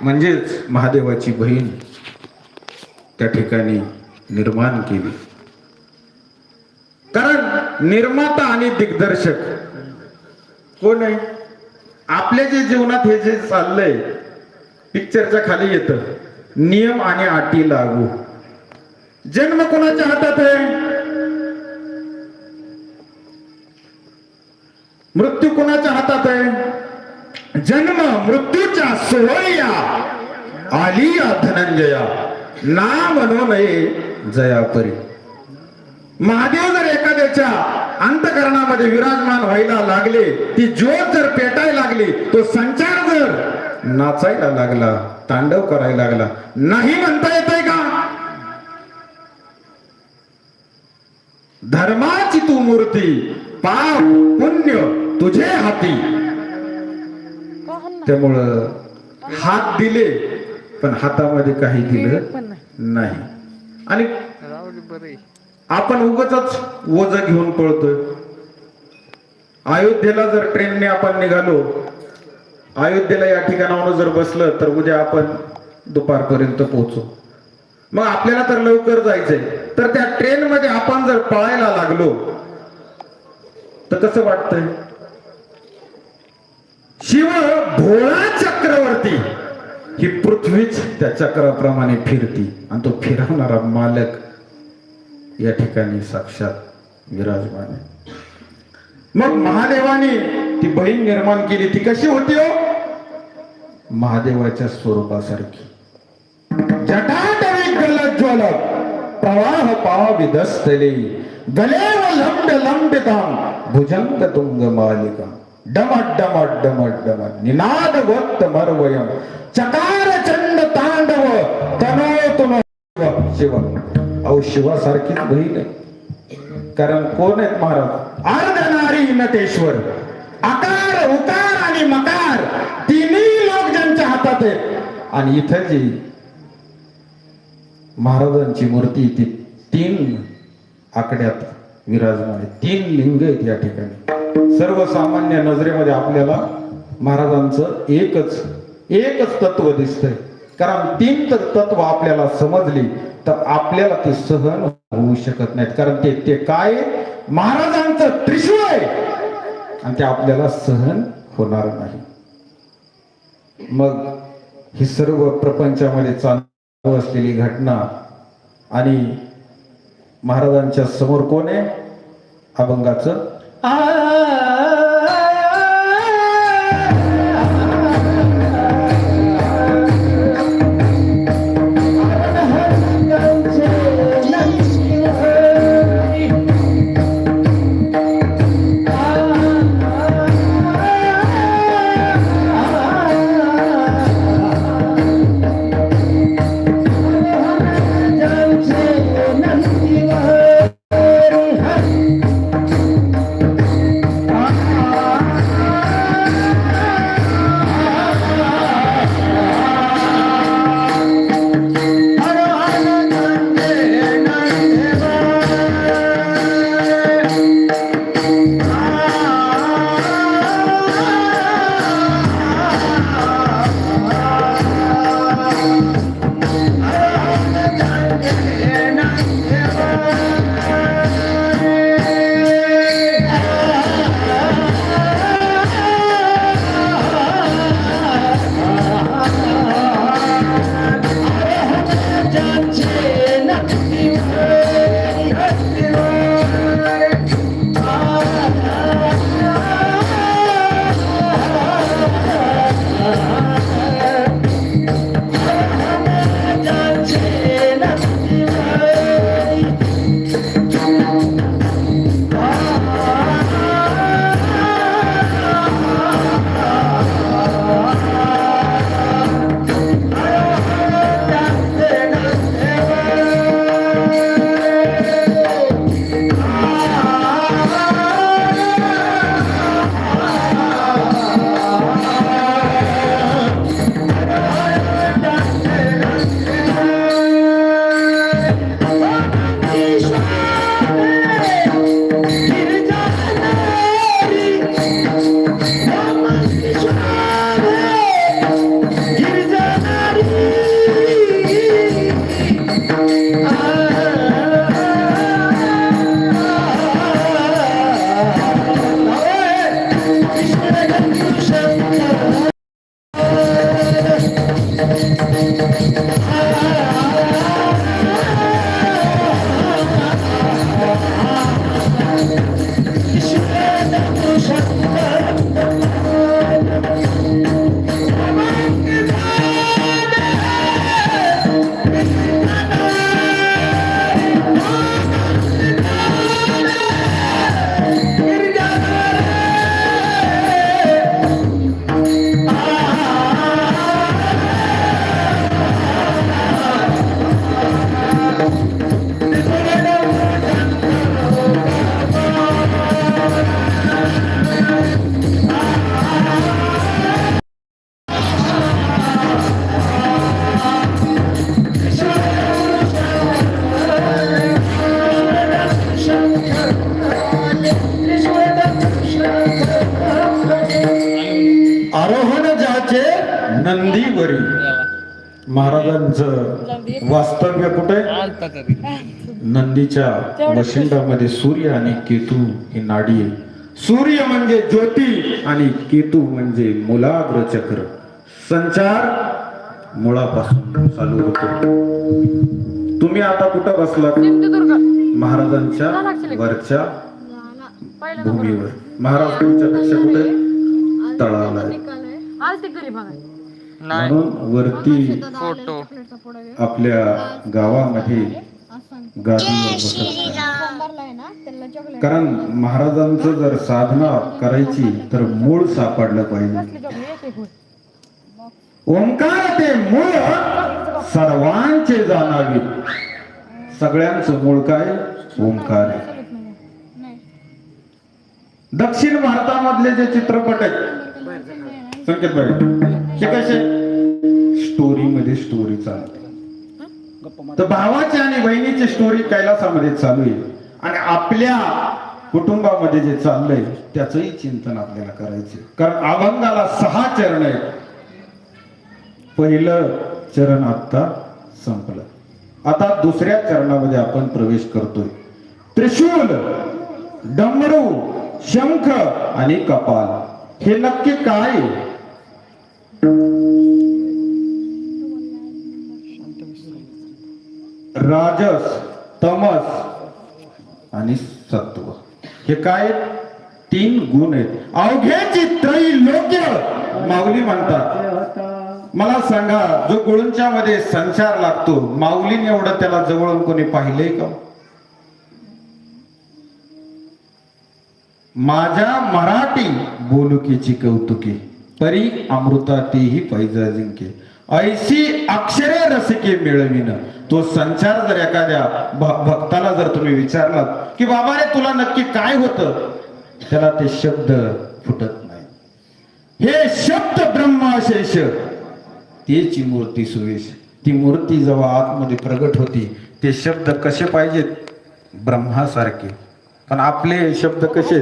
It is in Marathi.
म्हणजेच महादेवाची बहीण त्या ठिकाणी निर्माण केली. कारण निर्माता आणि दिग्दर्शक कोण आहे? आपल्या जे जीवनात हे जे चाललंय पिक्चरच्या खाली येतं नियम आणि अटी लागू. जन्म कोणाच्या हातात आहे? मृत्यू कोणाच्या हातात आहे? जन्म मृत्यूच्या सोहळ्या आलिया धनंजया. ना म्हणू नये जयापरी. महादेव जर एखाद्याच्या अंतकरणामध्ये विराजमान व्हायला लागले ती ज्योत जर पेटायला लागली तो संचार जर नाचायला लागला तांडव करायला लागला नाही म्हणता येतंय का? धर्माची तू मूर्ती पाप पुण्य तुझे हाती. त्यामुळं हात दिले पण हातामध्ये काही दिलं नाही. आणि आपण उगच ओझ घेऊन पळतोय. अयोध्येला जर ट्रेनने आपण निघालो अयोध्येला या ठिकाणावर जर बसलं तर उद्या आपण दुपारपर्यंत पोहोचू. मग आपल्याला तर लवकर जायचंय. तर त्या ट्रेन मध्ये आपण जर पळायला लागलो तर कसं वाटतंय? शिव भोळा चक्रवर्ती. ही पृथ्वीच त्या चक्राप्रमाणे फिरती आणि तो फिरवणारा मालक या ठिकाणी साक्षात विराजमान आहे. मग महादेवाने ती बहीण निर्माण केली ती कशी होती हो? महादेवाच्या स्वरूपासारखी. जटाटवी गलज्वल प्रवाह पाव विदस्तले गले लंब लंबिताम भुजंग तुंग मालिका. डमट डमट डमट डमट. निनाद वक्त मरवयम चकार चंड तांडव तनोतनो शिव. अहो शिवासारखीच बहीण कारण कोण आहेत महाराज? अर्धनारी नटेश्वर आकार उकार आणि मकार. तिन्ही लोक ज्यांच्या हातात आहेत. आणि इथं जी महाराजांची मूर्ती ती तीन आकड्यात विराजमान आहे तीन लिंग आहेत या ठिकाणी. सर्वसामान्य नजरेमध्ये आपल्याला महाराजांचं एकच एकच तत्व दिसतंय. कारण तीन तर तत्व आपल्याला समजली तर आपल्याला ते सहन होऊ शकत नाहीत. कारण ते ते काय? महाराजांचं त्रिशूळ आहे. आणि ते आपल्याला सहन होणार नाही. मग ही सर्व प्रपंचामध्ये चालू असलेली घटना आणि महाराजांच्या समोर कोण आहे? अभंगाचं আ वनाचे नंदीवरी. महाराजांचं वास्तव्य कुठे? नंदीच्या वशिंडामध्ये सूर्य आणि केतू ही नाडी आहे. सूर्य म्हणजे ज्योती आणि केतू म्हणजे मूलाग्र चक्र. संचार मुळापासून चालू होतो. तुम्ही आता कुठं बसलात? महाराजांच्या वरच्या भूमीवर. महाराज तुमच्यापेक्षा कुठे? तळाला आहे आज ते नाही. म्हणून वरती फोटो. आपल्या गावामध्ये गादीवर बसत नाही. कारण महाराजांचं जर साधना करायची तर मूळ सापडलं पाहिजे. ओंकार ते मूळ सर्वांचे जाणावे. सगळ्यांचं मूळ काय? ओंकार आहे. दक्षिण भारतामधले जे चित्रपट आहेत संकेत बघा. ते कसे? स्टोरी मध्ये स्टोरी चालते. तर भावाची आणि बहिणीची स्टोरी कैलासामध्ये चालू आहे. आणि आपल्या कुटुंबामध्ये जे चाललंय त्याचंही चिंतन आपल्याला करायचं कारण अभंगाला सहा चरण आहेत. पहिलं चरण आता संपलं. आता दुसऱ्या चरणामध्ये आपण प्रवेश करतोय. त्रिशूल डमरू शंख आणि कपाल. हे नक्की काय आहे? राजस तमस आणि सत्व. हे काय तीन गुण आहेत. अवघ्याची त्रैलोक्य माऊली म्हणतात. मला सांगा जो गुळूंच्या मध्ये संचार लागतो माऊलीने एवढं त्याला जवळून कोणी पाहिलंय का? माझ्या मराठी बोलुकीची कौतुके. परी अमृता तेही पैजा जिंके ऐशी अक्षरे रसिके मिळविन तो संचार जर एखाद्या भक्ताला जर तुम्ही विचारलात की बाबा रे तुला नक्की काय होतं? त्याला ते शब्द फुटत नाही. हे शब्द ब्रह्माशेष. तेची मूर्ती सुवेश. ती मूर्ती जेव्हा आतमध्ये प्रगट होती ते शब्द कसे पाहिजेत? ब्रह्मासारखे. पण आपले शब्द कसे?